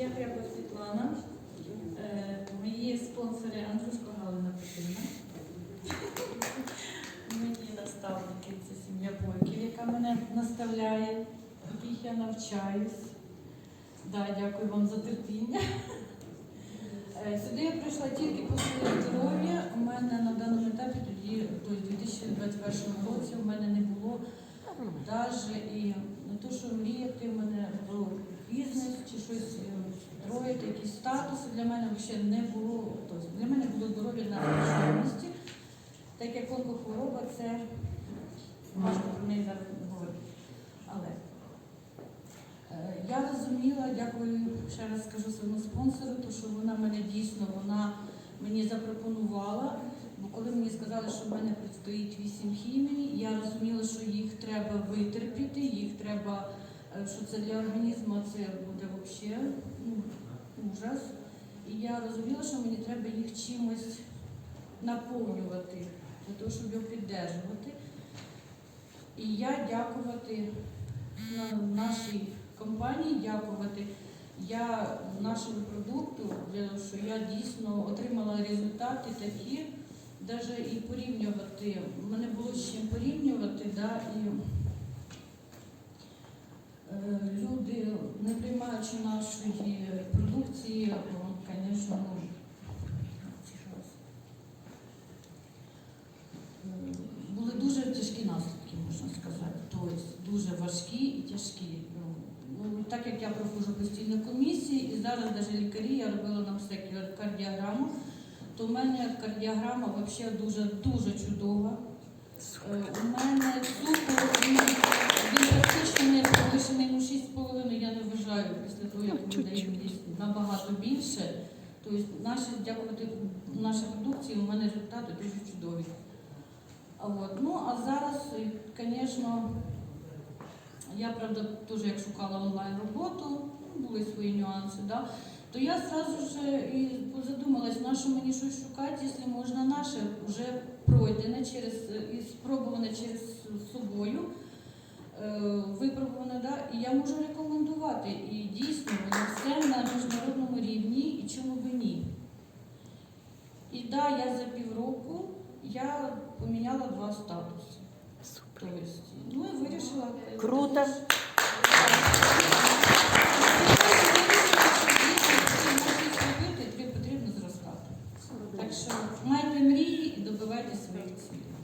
Я Крепа Світлана. Е, Мої спонсори Андрушко Галина Петрівна. Мої наставники це сім'я Бойків, яка мене наставляє, яких я навчаюсь. Да, дякую вам за терпіння. Е, Сюди я прийшла тільки по своє здоров'я. У мене на даному етапі тоді, у 2021 році, у мене не було навіть і не то, що мріяти в мене про бізнес чи щось е, строїти, якісь для мене не було. Тобто для мене було здоров'я на першому. Так як онкохвороба, це важко про неї зараз говорити. Але е, я розуміла, дякую ще раз скажу своєму спонсору, то що вона мене дійсно вона мені запропонувала. Бо коли мені сказали, що в мене предстоїть вісім хімій, я розуміла, що їх треба витерпіти, їх треба, е, що це для організму це буде взагалі ну, ужас. І я розуміла, що мені треба їх чимось наповнювати, для того, щоб його піддержувати. І я дякувати на нашій компанії, дякувати я нашому продукту, що я дійсно отримала результати такі, навіть і порівнювати. Мене було з чим порівнювати, да, і е, люди, не приймаючи нашої продукції, звісно, е, були дуже тяжкі наслідки, можна сказати. Тобто дуже важкі і тяжкі. Ну, Ну, так як я проходжу постійно комісії, і зараз навіть лікарі, я робила нам все кардіограму, то в мене кардіограма взагалі дуже дуже чудова. Е, У мене як ми даємо десь набагато більше. Тобто наші, дякувати нашій продукції, у мене результати дуже чудові. А от, ну а зараз, звісно, я правда теж як шукала онлайн роботу, ну, були свої нюанси, да, то я зразу ж і задумалась, на що мені щось шукати, якщо можна наше вже пройдене через і спробуване через собою, е, випробуване, да, і я можу рекомендувати працювати. І дійсно воно все на міжнародному рівні і чому би ні. І так, да, я за півроку я поміняла два статуси. Супер. Тобто, ну і вирішила. Круто. Так що майте мрії і добивайте своїх цілей.